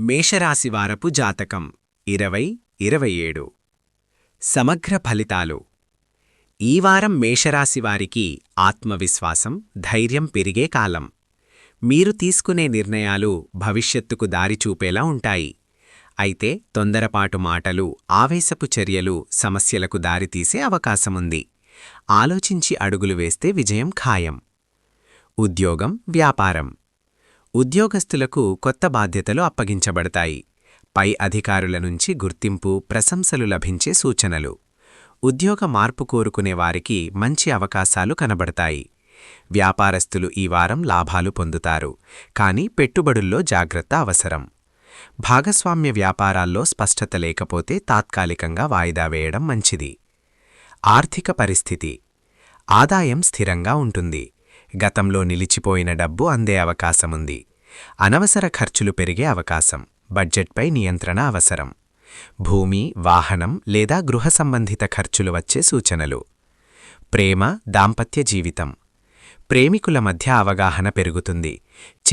మేషరాశివారపు జాతకం. ఇరవై ఇరవై ఏడు. సమగ్ర ఫలితాలు. ఈ వారం మేషరాశివారికి ఆత్మవిశ్వాసం ధైర్యం పెరిగే కాలం. మీరు తీసుకునే నిర్ణయాలు భవిష్యత్తుకు దారి చూపేలా ఉంటాయి. అయితే తొందరపాటు మాటలు ఆవేశపు చర్యలు సమస్యలకు దారితీసే అవకాశముంది. ఆలోచించి అడుగులు వేస్తే విజయం ఖాయం. ఉద్యోగం వ్యాపారం. ఉద్యోగస్తులకు కొత్త బాధ్యతలు అప్పగించబడతాయి. పై అధికారుల నుంచి గుర్తింపు ప్రశంసలు లభించే సూచనలు. ఉద్యోగ మార్పు కోరుకునే వారికి మంచి అవకాశాలు కనబడతాయి. వ్యాపారస్తులు ఈ వారం లాభాలు పొందుతారు కానీ పెట్టుబడుల్లో జాగ్రత్త అవసరం. భాగస్వామ్య వ్యాపారాల్లో స్పష్టత లేకపోతే తాత్కాలికంగా వాయిదా వేయడం మంచిది. ఆర్థిక పరిస్థితి. ఆదాయం స్థిరంగా ఉంటుంది. గతంలో నిలిచిపోయిన డబ్బు అందే అవకాశముంది. అనవసర ఖర్చులు పెరిగే అవకాశం. బడ్జెట్పై నియంత్రణ అవసరం. భూమి వాహనం లేదా గృహ సంబంధిత ఖర్చులు వచ్చే సూచనలు. ప్రేమ దాంపత్య జీవితం. ప్రేమికుల మధ్య అవగాహన పెరుగుతుంది.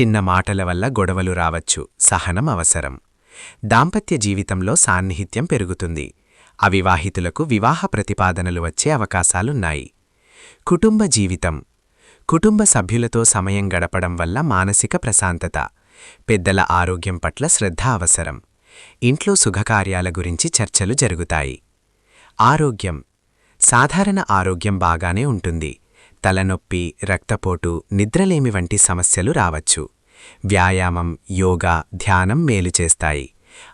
చిన్న మాటల వల్ల గొడవలు రావచ్చు. సహనం అవసరం. దాంపత్య జీవితంలో సాన్నిహిత్యం పెరుగుతుంది. అవివాహితులకు వివాహ ప్రతిపాదనలు వచ్చే అవకాశాలున్నాయి. కుటుంబ జీవితం. కుటుంబ సభ్యులతో సమయం గడపడం వల్ల మానసిక ప్రశాంతత పెద్దల ఆరోగ్యం పట్ల శ్రద్ధ అవసరం. ఇంట్లో శుభకార్యాల గురించి చర్చలు జరుగుతాయి. ఆరోగ్యం సాధారణ ఆరోగ్యం బాగానే ఉంటుంది. తలనొప్పి రక్తపోటు నిద్రలేమి వంటి సమస్యలు రావచ్చు. వ్యాయామం యోగా ధ్యానం మేలు చేస్తాయి.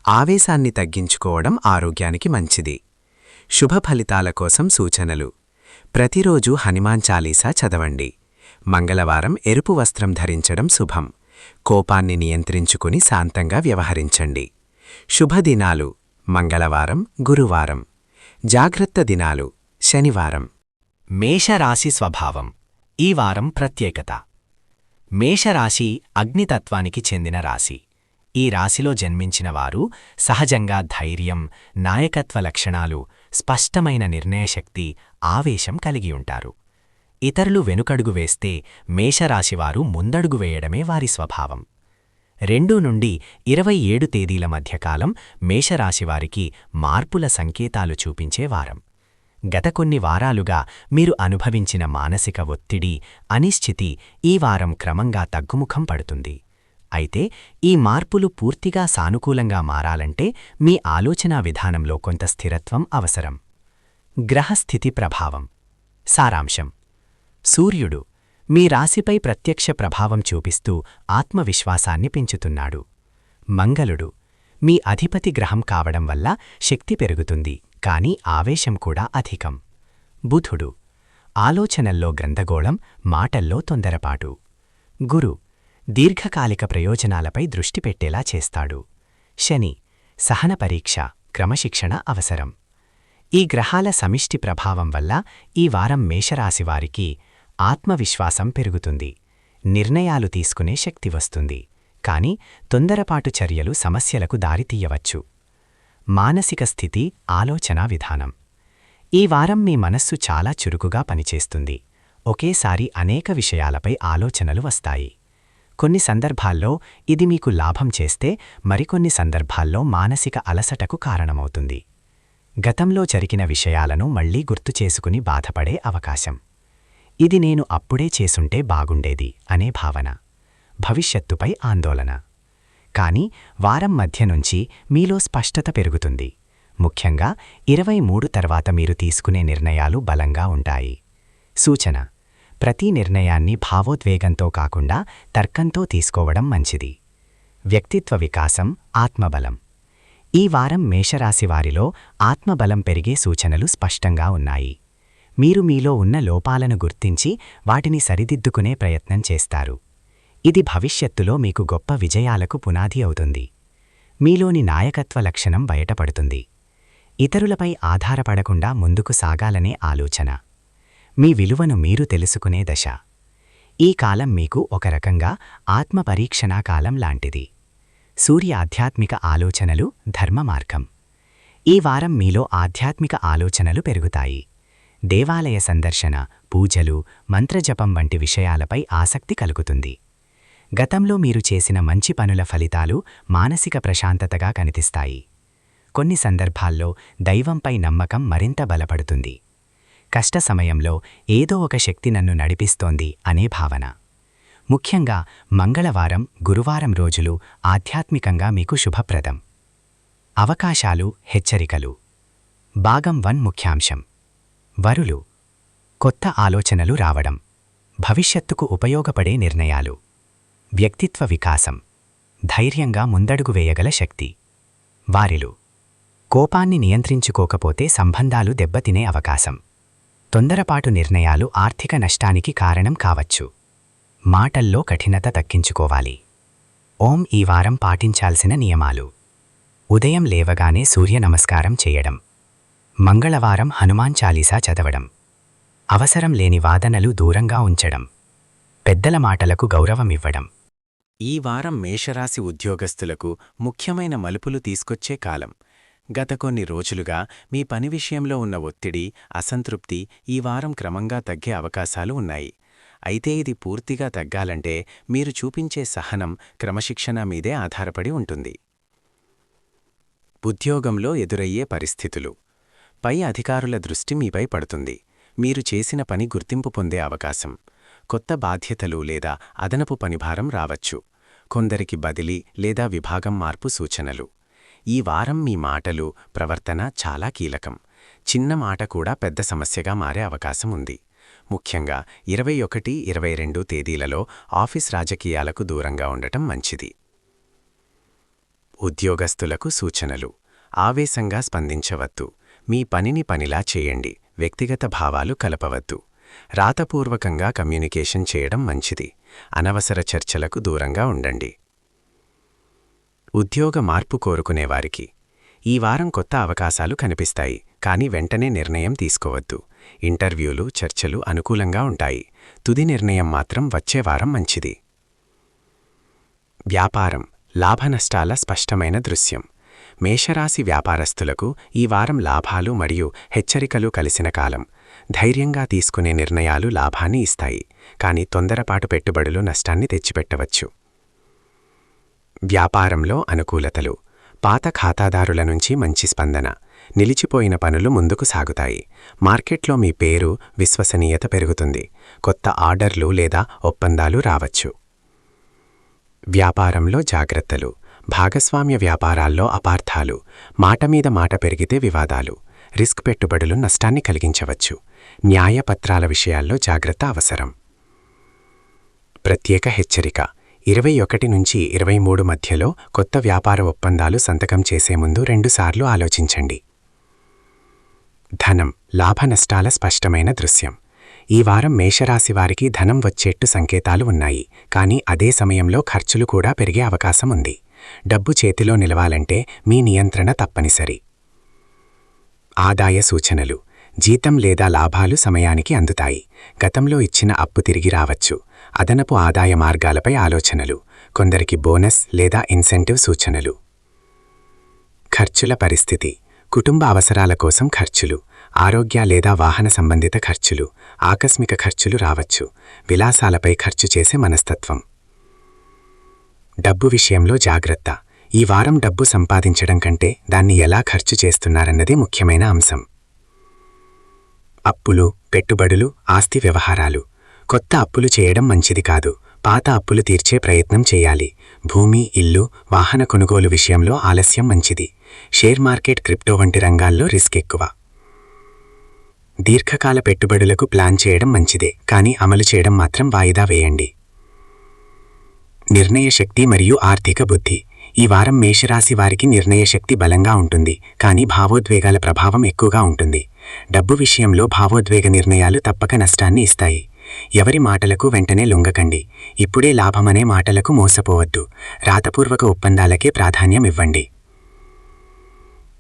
ఆవేశాన్ని తగ్గించుకోవడం ఆరోగ్యానికి మంచిది. శుభ ఫలితాల కోసం సూచనలు. ప్రతిరోజు హనుమాన్ చాలీసా చదవండి. మంగళవారం ఎరుపు వస్త్రం ధరించడం శుభం. కోపాన్ని నియంత్రించుకుని శాంతంగా వ్యవహరించండి. శుభదినాలు. మంగళవారం గురువారం. జాగ్రత్త దినాలు. శనివారం. మేషరాశి స్వభావం. ఈ వారం ప్రత్యేకత. మేషరాశి అగ్నితత్వానికి చెందిన రాశి. ఈ రాశిలో జన్మించిన వారు సహజంగా ధైర్యం నాయకత్వ లక్షణాలు స్పష్టమైన నిర్ణయశక్తి ఆవేశం కలిగి ఉంటారు. ఇతరులు వెనుకడుగు వేస్తే మేషరాశివారు ముందడుగు వేయడమే వారి స్వభావం. రెండు నుండి ఇరవై ఏడు తేదీల మధ్యకాలం మేషరాశివారికి మార్పుల సంకేతాలు చూపించే వారం. గత కొన్ని వారాలుగా మీరు అనుభవించిన మానసిక ఒత్తిడి అనిశ్చితి ఈ వారం క్రమంగా తగ్గుముఖం పడుతుంది. అయితే ఈ మార్పులు పూర్తిగా సానుకూలంగా మారాలంటే మీ ఆలోచనా విధానంలో కొంత స్థిరత్వం అవసరం. గ్రహస్థితి ప్రభావం. సారాంశం. సూర్యుడు మీ రాశిపై ప్రత్యక్ష ప్రభావం చూపిస్తూ ఆత్మవిశ్వాసాన్ని పెంచుతున్నాడు. మంగళుడు మీ అధిపతి గ్రహం కావడం వల్ల శక్తి పెరుగుతుంది కాని ఆవేశం కూడా అధికం. బుధుడు ఆలోచనల్లో గందగోళం మాటల్లో తొందరపాటు. గురు దీర్ఘకాలిక ప్రయోజనాలపై దృష్టి పెట్టేలా చేస్తాడు. శని సహన పరీక్ష క్రమశిక్షణ అవసరం. ఈ గ్రహాల సమిష్టి ప్రభావం వల్ల ఈ వారం మేషరాశివారికి ఆత్మవిశ్వాసం పెరుగుతుంది. నిర్ణయాలు తీసుకునే శక్తి వస్తుంది. కాని తొందరపాటు చర్యలు సమస్యలకు దారితీయవచ్చు మానసిక స్థితి ఆలోచనా విధానం. ఈ వారం మీ మనస్సు చాలా చురుకుగా పనిచేస్తుంది. ఒకేసారి అనేక విషయాలపై ఆలోచనలు వస్తాయి. కొన్ని సందర్భాల్లో ఇది మీకు లాభం చేస్తే మరికొన్ని సందర్భాల్లో మానసిక అలసటకు కారణమవుతుంది. గతంలో జరిగిన విషయాలను మళ్ళీ గుర్తు చేసుకుని బాధపడే అవకాశం. ఇది నేను అప్పుడే చేసుంటే బాగుండేది అనే భావన. భవిష్యత్తుపై ఆందోళన. కాని వారం మధ్య నుంచి మీలో స్పష్టత పెరుగుతుంది. ముఖ్యంగా ఇరవై మూడు తర్వాత మీరు తీసుకునే నిర్ణయాలు బలంగా ఉంటాయి. సూచన. ప్రతి నిర్ణయాన్ని భావోద్వేగంతో కాకుండా తర్కంతో తీసుకోవడం మంచిది. వ్యక్తిత్వ వికాసం ఆత్మబలం. ఈ వారం మేషరాశివారిలో ఆత్మబలం పెరిగే సూచనలు స్పష్టంగా ఉన్నాయి. మీరు మీలో ఉన్న లోపాలను గుర్తించి వాటిని సరిదిద్దుకునే ప్రయత్నం చేస్తారు. ఇది భవిష్యత్తులో మీకు గొప్ప విజయాలకు పునాది అవుతుంది. మీలోని నాయకత్వ లక్షణం బయటపడుతుంది. ఇతరులపై ఆధారపడకుండా ముందుకు సాగాలనే ఆలోచన. మీ విలువను మీరు తెలుసుకునే దశ. ఈ కాలం మీకు ఒక రకంగా ఆత్మపరీక్షణా కాలం లాంటిది. సూర్య ఆధ్యాత్మిక ఆలోచనలు ధర్మ మార్గం ఈ వారం మీలో ఆధ్యాత్మిక ఆలోచనలు పెరుగుతాయి. దేవాలయ సందర్శన పూజలు మంత్రజపం వంటి విషయాలపై ఆసక్తి కలుగుతుంది. గతంలో మీరు చేసిన మంచి పనుల ఫలితాలు మానసిక ప్రశాంతతగా కనిపిస్తాయి. కొన్ని సందర్భాల్లో దైవంపై నమ్మకం మరింత బలపడుతుంది. కష్ట సమయంలో ఏదో ఒక శక్తి నన్ను నడిపిస్తోంది అనే భావన. ముఖ్యంగా మంగళవారం గురువారం రోజులు ఆధ్యాత్మికంగా మీకు శుభప్రదం. అవకాశాలు హెచ్చరికలు. భాగం వన్ ముఖ్యాంశం. వరులు కొత్త ఆలోచనలు రావడం భవిష్యత్తుకు ఉపయోగపడే నిర్ణయాలు వ్యక్తిత్వ వికాసం ధైర్యంగా ముందడుగు వేయగల శక్తి. వారిలు కోపాన్ని నియంత్రించుకోకపోతే సంబంధాలు దెబ్బతినే అవకాశం. తొందరపాటు నిర్ణయాలు ఆర్థిక నష్టానికి కారణం కావచ్చు. మాటల్లో కఠినత తగ్గించుకోవాలి. ఓం ఈ వారం పాటించాల్సిన నియమాలు. ఉదయం లేవగానే సూర్య నమస్కారం చేయడం. మంగళవారం హనుమాన్ చాలీసా చదవడం. అవసరం లేని వాదనలు దూరంగా ఉంచడం. పెద్దల మాటలకు గౌరవమివ్వడం. ఈ వారం మేషరాశి ఉద్యోగస్తులకు ముఖ్యమైన మలుపులు తీసుకొచ్చే కాలం. గత కొన్ని రోజులుగా మీ పని విషయంలో ఉన్న ఒత్తిడి అసంతృప్తి ఈ వారం క్రమంగా తగ్గే అవకాశాలు ఉన్నాయి. అయితే ఇది పూర్తిగా తగ్గాలంటే మీరు చూపించే సహనం క్రమశిక్షణ మీదే ఆధారపడి ఉంటుంది. ఉద్యోగంలో ఎదురయ్యే పరిస్థితులు. పై అధికారుల దృష్టి మీపై పడుతుంది. మీరు చేసిన పని గుర్తింపు పొందే అవకాశం. కొత్త బాధ్యతలు లేదా అదనపు పనిభారం రావచ్చు. కొందరికి బదిలీ లేదా విభాగం మార్పు సూచనలు. ఈ వారం మీ మాటలు ప్రవర్తన చాలా కీలకం. చిన్న మాట కూడా పెద్ద సమస్యగా మారే అవకాశం ఉంది. ముఖ్యంగా ఇరవై ఒకటి ఇరవై రెండు తేదీలలో ఆఫీస్ రాజకీయాలకు దూరంగా ఉండటం మంచిది. ఉద్యోగస్తులకు సూచనలు. ఆవేశంగా స్పందించవద్దు. మీ పనిని పనిలా చేయండి. వ్యక్తిగత భావాలు కలపవద్దు. రాతపూర్వకంగా కమ్యూనికేషన్ చేయడం మంచిది. అనవసర చర్చలకు దూరంగా ఉండండి. ఉద్యోగ మార్పు కోరుకునేవారికి ఈ వారం కొత్త అవకాశాలు కనిపిస్తాయి కానీ వెంటనే నిర్ణయం తీసుకోవద్దు. ఇంటర్వ్యూలు చర్చలు అనుకూలంగా ఉంటాయి. తుది నిర్ణయం మాత్రం వచ్చే వారం మంచిది. వ్యాపారం. లాభనష్టాల స్పష్టమైన దృశ్యం. మేషరాశి వ్యాపారస్తులకు ఈ వారం లాభాలు మరియు హెచ్చరికలు కలిసిన కాలం. ధైర్యంగా తీసుకునే నిర్ణయాలు లాభాన్ని ఇస్తాయి. కానీ తొందరపాటు పెట్టుబడులు నష్టాన్ని తెచ్చిపెట్టవచ్చు. వ్యాపారంలో అనుకూలతలు. పాత ఖాతాదారుల నుంచి మంచి స్పందన. నిలిచిపోయిన పనులు ముందుకు సాగుతాయి. మార్కెట్లో మీ పేరు విశ్వసనీయత పెరుగుతుంది. కొత్త ఆర్డర్లు లేదా ఒప్పందాలు రావచ్చు. వ్యాపారంలో జాగ్రత్తలు. భాగస్వామ్య వ్యాపారాల్లో అపార్థాలు మాట మీద మాట పెరిగితే వివాదాలు రిస్క్ పెట్టుబడులు నష్టాన్ని కలిగించవచ్చు. న్యాయపత్రాల విషయాల్లో జాగ్రత్త అవసరం. ప్రత్యేక హెచ్చరిక. ఇరవై ఒకటి నుంచి ఇరవై మూడు మధ్యలో కొత్త వ్యాపార ఒప్పందాలు సంతకం చేసే ముందు రెండుసార్లు ఆలోచించండి. ధనం. లాభనష్టాల స్పష్టమైన దృశ్యం. ఈ వారం మేషరాశి వారికి ధనం వచ్చేట్టు సంకేతాలు ఉన్నాయి. కానీ అదే సమయంలో ఖర్చులు కూడా పెరిగే అవకాశం ఉంది. డబ్బు చేతిలో నిలవాలంటే మీ నియంత్రణ తప్పనిసరి. ఆదాయ సూచనలు. జీతం లేదా లాభాలు సమయానికి అందుతాయి. గతంలో ఇచ్చిన అప్పు తిరిగి రావచ్చు. అదనపు ఆదాయ మార్గాలపై ఆలోచనలు. కొందరికి బోనస్ లేదా ఇన్సెంటివ్ సూచనలు. ఖర్చుల పరిస్థితి. కుటుంబ అవసరాల కోసం ఖర్చులు. ఆరోగ్య లేదా వాహన సంబంధిత ఖర్చులు. ఆకస్మిక ఖర్చులు రావచ్చు. విలాసాలపై ఖర్చు చేసే మనస్తత్వం. డబ్బు విషయంలో జాగ్రత్త. ఈ వారం డబ్బు సంపాదించడం కంటే దాన్ని ఎలా ఖర్చు చేస్తున్నారన్నదే ముఖ్యమైన అంశం. అప్పులు పెట్టుబడులు ఆస్తి వ్యవహారాలు. కొత్త అప్పులు చేయడం మంచిది కాదు. పాత అప్పులు తీర్చే ప్రయత్నం చేయాలి. భూమి ఇల్లు వాహన కొనుగోలు విషయంలో ఆలస్యం మంచిది. షేర్ మార్కెట్ క్రిప్టో వంటి రంగాల్లో రిస్క్ ఎక్కువ. దీర్ఘకాల పెట్టుబడులకు ప్లాన్ చేయడం మంచిదే. కానీ అమలు చేయడం మాత్రం వాయిదా వేయండి. నిర్ణయ శక్తి మరియు ఆర్థిక బుద్ధి. ఈ వారం మేషరాశి వారికి నిర్ణయ శక్తి బలంగా ఉంటుంది కానీ భావోద్వేగాల ప్రభావం ఎక్కువగా ఉంటుంది. డబ్బు విషయంలో భావోద్వేగ నిర్ణయాలు తప్పక నష్టాన్ని ఇస్తాయి. ఎవరి మాటలకు వెంటనే లొంగకండి. ఇప్పుడే లాభమనే మాటలకు మోసపోవద్దు. రాతపూర్వక ఒప్పందాలకే ప్రాధాన్యం ఇవ్వండి.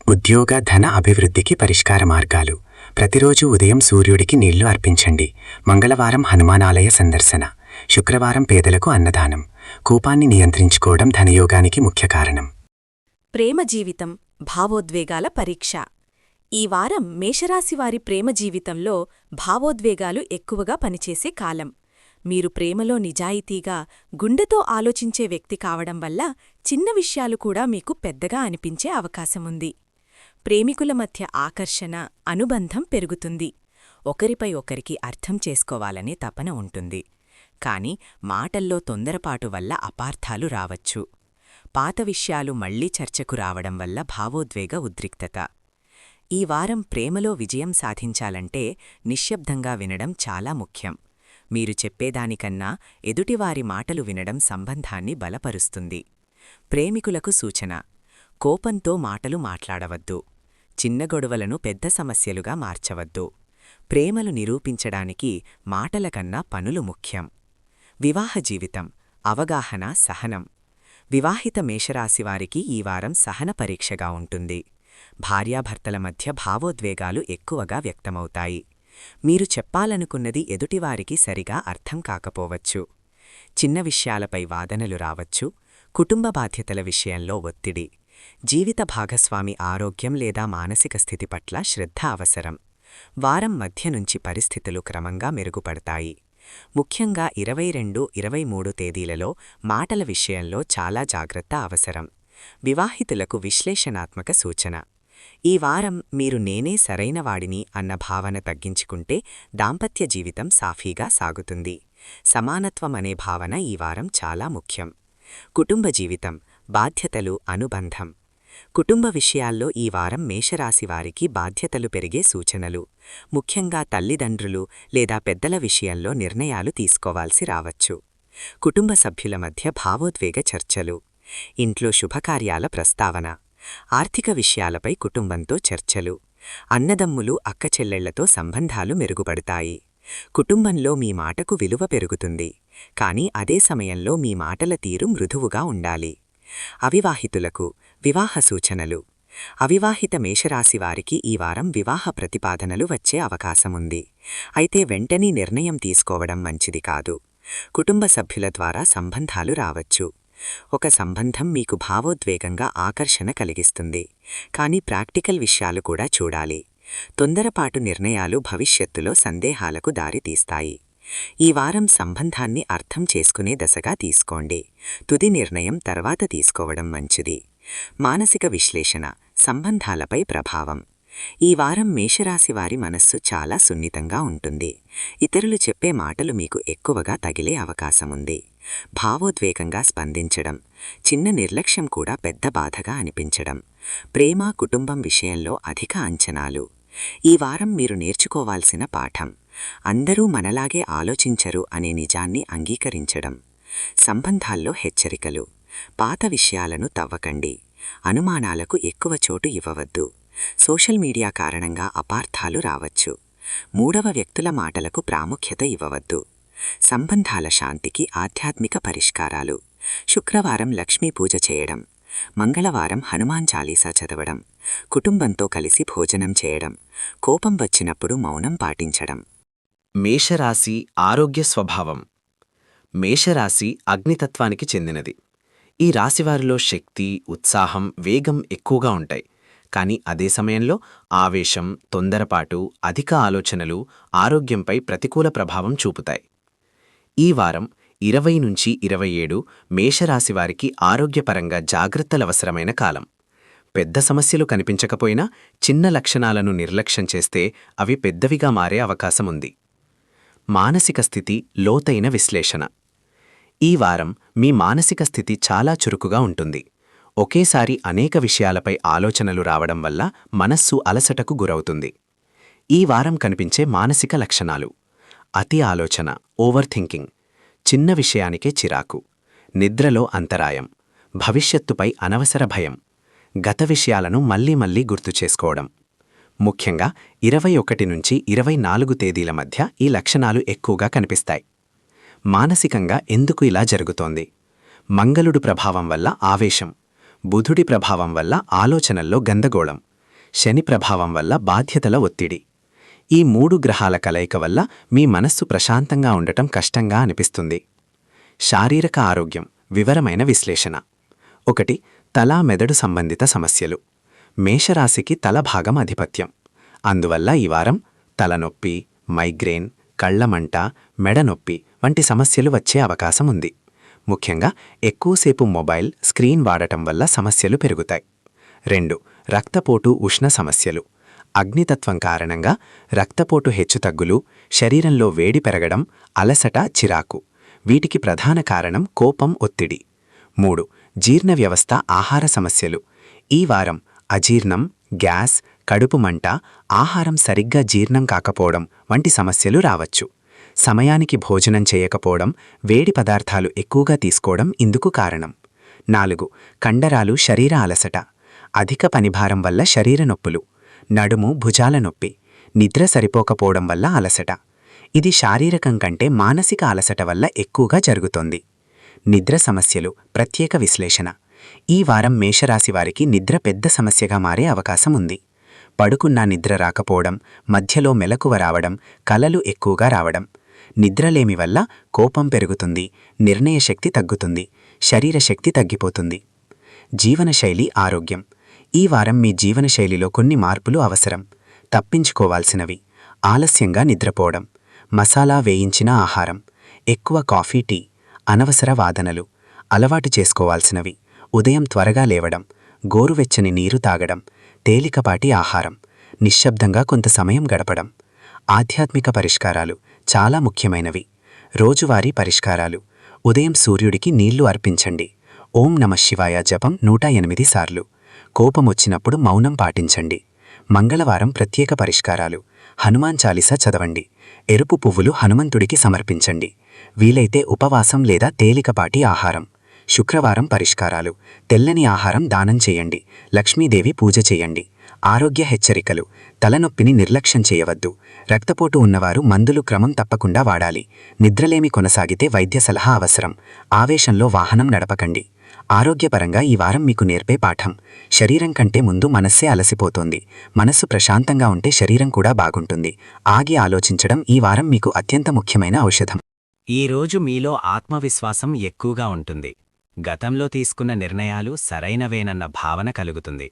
ఉద్యోగ ధన అభివృద్ధికి పరిష్కార మార్గాలు. ప్రతిరోజు ఉదయం సూర్యుడికి నీళ్ళు అర్పించండి. మంగళవారం హనుమానాలయ సందర్శన. శుక్రవారం పేదలకు అన్నదానం. కోపాన్ని నియంత్రించుకోవడం ధనయోగానికి ముఖ్య కారణం. ప్రేమ జీవితం భావోద్వేగాల పరీక్ష. ఈ వారం మేషరాశివారి ప్రేమ జీవితంలో భావోద్వేగాలు ఎక్కువగా పనిచేసే కాలం. మీరు ప్రేమలో నిజాయితీగా గుండెతో ఆలోచించే వ్యక్తి కావడం వల్ల చిన్న విషయాలు కూడా మీకు పెద్దగా అనిపించే అవకాశముంది ప్రేమికుల మధ్య ఆకర్షణ అనుబంధం పెరుగుతుంది. ఒకరిపై ఒకరికి అర్థం చేసుకోవాలనే తపన ఉంటుంది. కాని మాటల్లో తొందరపాటు వల్ల అపార్థాలు రావచ్చు. పాత విషయాలు మళ్ళీ చర్చకు రావడం వల్ల భావోద్వేగ ఉద్రిక్తత. ఈ వారం ప్రేమలో విజయం సాధించాలంటే నిశ్శబ్దంగా వినడం చాలా ముఖ్యం. మీరు చెప్పేదానికన్నా ఎదుటివారి మాటలు వినడం సంబంధాన్ని బలపరుస్తుంది. ప్రేమికులకు సూచన. కోపంతో మాటలు మాట్లాడవద్దు. చిన్న గొడవలను పెద్ద సమస్యలుగా మార్చవద్దు. ప్రేమలు నిరూపించడానికి మాటల కన్నా పనులు ముఖ్యం. వివాహ జీవితం అవగాహన సహనం. వివాహిత మేషరాశివారికి ఈ వారం సహన పరీక్షగా ఉంటుంది. భార్యాభర్తల మధ్య భావోద్వేగాలు ఎక్కువగా వ్యక్తమవుతాయి. మీరు చెప్పాలనుకున్నది ఎదుటివారికి సరిగా అర్థం కాకపోవచ్చు. చిన్న విషయాలపై వాదనలు రావచ్చు. కుటుంబ బాధ్యతల విషయంలో ఒత్తిడి. జీవిత భాగస్వామి ఆరోగ్యం లేదా మానసిక స్థితి పట్ల శ్రద్ధ అవసరం. వారం మధ్య నుంచి పరిస్థితులు క్రమంగా మెరుగుపడతాయి. ముఖ్యంగా ఇరవై రెండు ఇరవై మూడు తేదీలలో మాటల విషయంలో చాలా జాగ్రత్త అవసరం. వివాహితులకు విశ్లేషణాత్మక సూచన. ఈ వారం మీరు నేనే సరైనవాడిని అన్న భావన తగ్గించుకుంటే దాంపత్య జీవితం సాఫీగా సాగుతుంది. సమానత్వం అనే భావన ఈ వారం చాలా ముఖ్యం. కుటుంబ జీవితం బాధ్యతలు అనుబంధం. కుటుంబ విషయాల్లో ఈ వారం మేషరాశివారికి బాధ్యతలు పెరిగే సూచనలు. ముఖ్యంగా తల్లిదండ్రులు లేదా పెద్దల విషయంలో నిర్ణయాలు తీసుకోవాల్సి రావచ్చు. కుటుంబ సభ్యుల మధ్య భావోద్వేగ చర్చలు. ఇంట్లో శుభకార్యాల ప్రస్తావన. ఆర్థిక విషయాలపై కుటుంబంతో చర్చలు. అన్నదమ్ములు అక్కచెల్లెళ్ళతో సంబంధాలు మెరుగుపడతాయి. కుటుంబంలో మీ మాటకు విలువ పెరుగుతుంది. కానీ అదే సమయంలో మీ మాటల తీరు మృదువుగా ఉండాలి. అవివాహితులకు వివాహ సూచనలు. అవివాహిత మేషరాశివారికి ఈ వారం వివాహ ప్రతిపాదనలు వచ్చే అవకాశముంది. అయితే వెంటనే నిర్ణయం తీసుకోవడం మంచిది కాదు. కుటుంబ సభ్యుల ద్వారా సంబంధాలు రావచ్చు. ఒక సంబంధం మీకు భావోద్వేగంగా ఆకర్షణ కలిగిస్తుంది. కానీ ప్రాక్టికల్ విషయాలు కూడా చూడాలి. తొందరపాటు నిర్ణయాలు భవిష్యత్తులో సందేహాలకు దారితీస్తాయి ఈ వారం సంబంధాన్ని అర్థం చేసుకునే దశగా తీసుకోండి. తుది నిర్ణయం తర్వాత తీసుకోవడం మంచిది. మానసిక విశ్లేషణ సంబంధాలపై ప్రభావం. ఈ వారం మేషరాశి వారి మనస్సు చాలా సున్నితంగా ఉంటుంది. ఇతరులు చెప్పే మాటలు మీకు ఎక్కువగా తగిలే అవకాశముంది. భావోద్వేగంగా స్పందించడం చిన్న నిర్లక్ష్యం కూడా పెద్ద బాధగా అనిపించడం ప్రేమ కుటుంబం విషయంలో అధిక అంచనాలు. ఈ వారం మీరు నేర్చుకోవాల్సిన పాఠం అందరూ మనలాగే ఆలోచించరు అనే నిజాన్ని అంగీకరించడం. సంబంధాల్లో హెచ్చరికలు. పాత విషయాలను తవ్వకండి. అనుమానాలకు ఎక్కువ చోటు ఇవ్వవద్దు. సోషల్ మీడియా కారణంగా అపార్థాలు రావచ్చు. మూడవ వ్యక్తుల మాటలకు ప్రాముఖ్యత ఇవ్వవద్దు. సంబంధాల శాంతికి ఆధ్యాత్మిక పరిష్కారాలు. శుక్రవారం లక్ష్మీ పూజ చేయడం. మంగళవారం హనుమాన్ చాలీసా చదవడం. కుటుంబంతో కలిసి భోజనం చేయడం. కోపం వచ్చినప్పుడు మౌనం పాటించడం. మేషరాశి ఆరోగ్య స్వభావం. మేషరాశి అగ్నితత్వానికి చెందినది. ఈ రాశివారిలో శక్తి ఉత్సాహం వేగం ఎక్కువగా ఉంటాయి. కానీ అదే సమయంలో ఆవేశం తొందరపాటు అధిక ఆలోచనలు ఆరోగ్యంపై ప్రతికూల ప్రభావం చూపుతాయి. ఈ వారం ఇరవై నుంచి ఇరవై ఏడు మేషరాశివారికి ఆరోగ్యపరంగా జాగ్రత్తలవసరమైన కాలం. పెద్ద సమస్యలు కనిపించకపోయినా చిన్న లక్షణాలను నిర్లక్ష్యం చేస్తే అవి పెద్దవిగా మారే అవకాశముంది. మానసిక స్థితి లోతైన విశ్లేషణ. ఈ వారం మీ మానసిక స్థితి చాలా చురుకుగా ఉంటుంది. ఒకేసారి అనేక విషయాలపై ఆలోచనలు రావడం వల్ల మనస్సు అలసటకు గురవుతుంది. ఈ వారం కనిపించే మానసిక లక్షణాలు. అతి ఆలోచన ఓవర్ థింకింగ్ చిన్న విషయానికే చిరాకు నిద్రలో అంతరాయం భవిష్యత్తుపై అనవసర భయం గత విషయాలను మళ్ళీ మళ్ళీ గుర్తు చేసుకోవడం. ముఖ్యంగా ఇరవై ఒకటి నుంచి ఇరవై నాలుగు తేదీల మధ్య ఈ లక్షణాలు ఎక్కువగా కనిపిస్తాయి. మానసికంగా ఎందుకు ఇలా జరుగుతోంది? మంగళుడు ప్రభావం వల్ల ఆవేశం బుధుడి ప్రభావం వల్ల ఆలోచనల్లో గందగోళం శని ప్రభావం వల్ల బాధ్యతల ఒత్తిడి. ఈ మూడు గ్రహాల కలయిక వల్ల మీ మనస్సు ప్రశాంతంగా ఉండటం కష్టంగా అనిపిస్తుంది. శారీరక ఆరోగ్యం వివరమైన విశ్లేషణ. ఒకటి తలా మెదడు సంబంధిత సమస్యలు. మేషరాశికి తల భాగం అధిపత్యం అందువల్ల ఈ వారం తలనొప్పి మైగ్రేన్ కళ్ళమంట మెడనొప్పి వంటి సమస్యలు వచ్చే అవకాశం ఉంది. ముఖ్యంగా ఎక్కువసేపు మొబైల్ స్క్రీన్ వాడటం వల్ల సమస్యలు పెరుగుతాయి. రెండు రక్తపోటు ఉష్ణ సమస్యలు. అగ్నితత్వం కారణంగా రక్తపోటు హెచ్చుతగ్గులు శరీరంలో వేడి పెరగడం అలసట చిరాకు. వీటికి ప్రధాన కారణం కోపం ఒత్తిడి. మూడు జీర్ణ వ్యవస్థ ఆహార సమస్యలు. ఈ వారం అజీర్ణం గ్యాస్ కడుపు మంట ఆహారం సరిగ్గా జీర్ణం కాకపోవడం వంటి సమస్యలు రావచ్చు. సమయానికి భోజనం చేయకపోవడం వేడి పదార్థాలు ఎక్కువగా తీసుకోవడం ఇందుకు కారణం. నాలుగు కండరాలు శరీర అలసట. అధిక పనిభారం వల్ల శరీర నొప్పులు. నడుము భుజాల నొప్పి. నిద్ర సరిపోకపోవడం వల్ల అలసట. ఇది శారీరకం కంటే మానసిక అలసట వల్ల ఎక్కువగా జరుగుతోంది. నిద్ర సమస్యలు ప్రత్యేక విశ్లేషణ. ఈ వారం మేషరాశి వారికి నిద్ర పెద్ద సమస్యగా మారే అవకాశం ఉంది. పడుకున్నా నిద్ర రాకపోవడం మధ్యలో మెలకువ రావడం కలలు ఎక్కువగా రావడం నిద్రలేమి వల్ల కోపం పెరుగుతుంది నిర్ణయశక్తి తగ్గుతుంది శరీరశక్తి తగ్గిపోతుంది. జీవనశైలి ఆరోగ్యం. ఈ వారం మీ జీవనశైలిలో కొన్ని మార్పులు అవసరం. తప్పించుకోవాల్సినవి. ఆలస్యంగా నిద్రపోవడం. మసాలా వేయించిన ఆహారం. ఎక్కువ కాఫీ టీ. అనవసర వాదనలు. అలవాటు చేసుకోవాల్సినవి. ఉదయం త్వరగా లేవడం. గోరువెచ్చని నీరు తాగడం. తేలికపాటి ఆహారం. నిశ్శబ్దంగా కొంత సమయం గడపడం. ఆధ్యాత్మిక పరిష్కారాలు. చాలా ముఖ్యమైనవి. రోజువారీ పరిష్కారాలు. ఉదయం సూర్యుడికి నీళ్ళు అర్పించండి. ఓం నమ శివాయ జపం నూట ఎనిమిది సార్లు. కోపమొచ్చినప్పుడు మౌనం పాటించండి. మంగళవారం ప్రత్యేక పరిష్కారాలు. హనుమాన్ చాలీసా చదవండి. ఎరుపు పువ్వులు హనుమంతుడికి సమర్పించండి. వీలైతే ఉపవాసం లేదా తేలికపాటి ఆహారం. శుక్రవారం పరిష్కారాలు. తెల్లని ఆహారం దానం చేయండి. లక్ష్మీదేవి పూజ చేయండి. ఆరోగ్య హెచ్చరికలు. తలనొప్పిని నిర్లక్ష్యం చేయవద్దు. రక్తపోటు ఉన్నవారు మందులు క్రమం తప్పకుండా వాడాలి. నిద్రలేమి కొనసాగితే వైద్య సలహా అవసరం. ఆవేశంలో వాహనం నడపకండి. ఆరోగ్యపరంగా ఈ వారం మీకు నేర్పే పాఠం. శరీరం కంటే ముందు మనస్సే అలసిపోతోంది. మనస్సు ప్రశాంతంగా ఉంటే శరీరం కూడా బాగుంటుంది. ఆగి ఆలోచించడం ఈ వారం మీకు అత్యంత ముఖ్యమైన ఔషధం. ఈరోజు మీలో ఆత్మవిశ్వాసం ఎక్కువగా ఉంటుంది. గతంలో తీసుకున్న నిర్ణయాలు సరైనవేనన్న భావన కలుగుతుంది.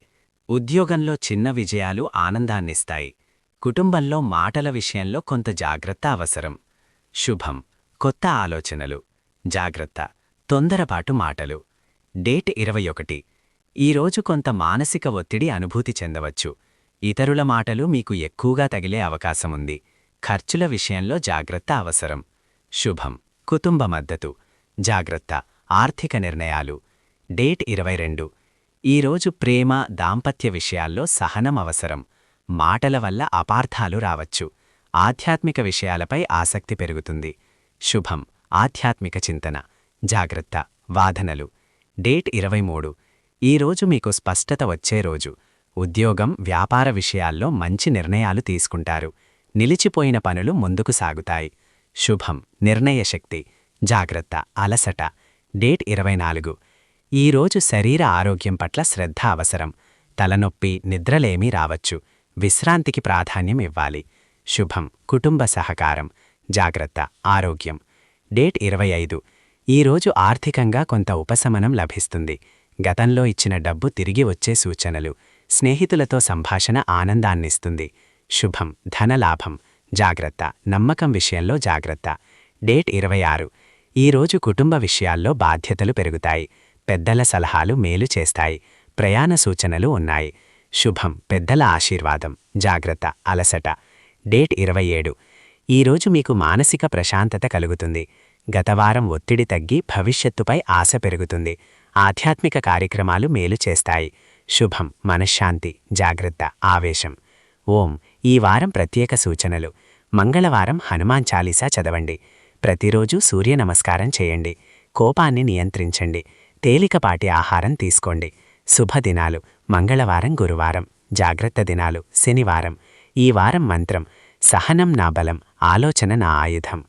ఉద్యోగంలో చిన్న విజయాలు ఆనందాన్నిస్తాయి. కుటుంబంలో మాటల విషయంలో కొంత జాగ్రత్త అవసరం. శుభం కొత్త ఆలోచనలు జాగ్రత్త తొందరపాటు మాటలు. డేట్ ఇరవై ఒకటి. ఈరోజు కొంత మానసిక ఒత్తిడి అనుభూతి చెందవచ్చు. ఇతరుల మాటలు మీకు ఎక్కువగా తగిలే అవకాశముంది ఖర్చుల విషయంలో జాగ్రత్త అవసరం. శుభం కుటుంబ మద్దతు జాగ్రత్త ఆర్థిక నిర్ణయాలు. డేట్ ఇరవై రెండు. ఈరోజు ప్రేమ దాంపత్య విషయాల్లో సహనం అవసరం. మాటల వల్ల అపార్థాలు రావచ్చు. ఆధ్యాత్మిక విషయాలపై ఆసక్తి పెరుగుతుంది. శుభం ఆధ్యాత్మిక చింతన. జాగ్రత్త వాదనలు. డేట్ ఇరవై మూడు ఈరోజు మీకు స్పష్టత వచ్చే రోజు. ఉద్యోగం వ్యాపార విషయాల్లో మంచి నిర్ణయాలు తీసుకుంటారు. నిలిచిపోయిన పనులు ముందుకు సాగుతాయి. శుభం నిర్ణయశక్తి. జాగ్రత్త అలసట. డేట్ ఇరవై నాలుగు ఈరోజు శరీర ఆరోగ్యం పట్ల శ్రద్ధ అవసరం. తలనొప్పి నిద్రలేమీ రావచ్చు. విశ్రాంతికి ప్రాధాన్యం ఇవ్వాలి. శుభం కుటుంబ సహకారం జాగ్రత్త ఆరోగ్యం. డేట్ ఇరవై ఐదు. ఈరోజు ఆర్థికంగా కొంత ఉపశమనం లభిస్తుంది. గతంలో ఇచ్చిన డబ్బు తిరిగి వచ్చే సూచనలు. స్నేహితులతో సంభాషణ ఆనందాన్నిస్తుంది. శుభం ధనలాభం జాగ్రత్త నమ్మకం విషయంలో జాగ్రత్త. డేట్ ఇరవై ఆరు. ఈరోజు కుటుంబ విషయాల్లో బాధ్యతలు పెరుగుతాయి. పెద్దల సలహాలు మేలు చేస్తాయి. ప్రయాణ సూచనలు ఉన్నాయి. శుభం పెద్దల ఆశీర్వాదం జాగ్రత్త అలసట. డేట్ ఇరవై ఏడు. ఈరోజు మీకు మానసిక ప్రశాంతత కలుగుతుంది. గతవారం ఒత్తిడి తగ్గి భవిష్యత్తుపై ఆశ పెరుగుతుంది. ఆధ్యాత్మిక కార్యక్రమాలు మేలు చేస్తాయి. శుభం మనశ్శాంతి జాగ్రత్త ఆవేశం. ఓం. ఈ వారం ప్రత్యేక సూచనలు. మంగళవారం హనుమాన్ చాలీసా చదవండి. ప్రతిరోజు సూర్య నమస్కారం చేయండి. కోపాన్ని నియంత్రించండి. తేలికపాటి ఆహారం తీసుకోండి. శుభదినాలు. మంగళవారం గురువారం. జాగ్రత్త దినాలు. శనివారం. ఈ వారం మంత్రం. సహనం నా బలం. ఆలోచన నా ఆయుధం.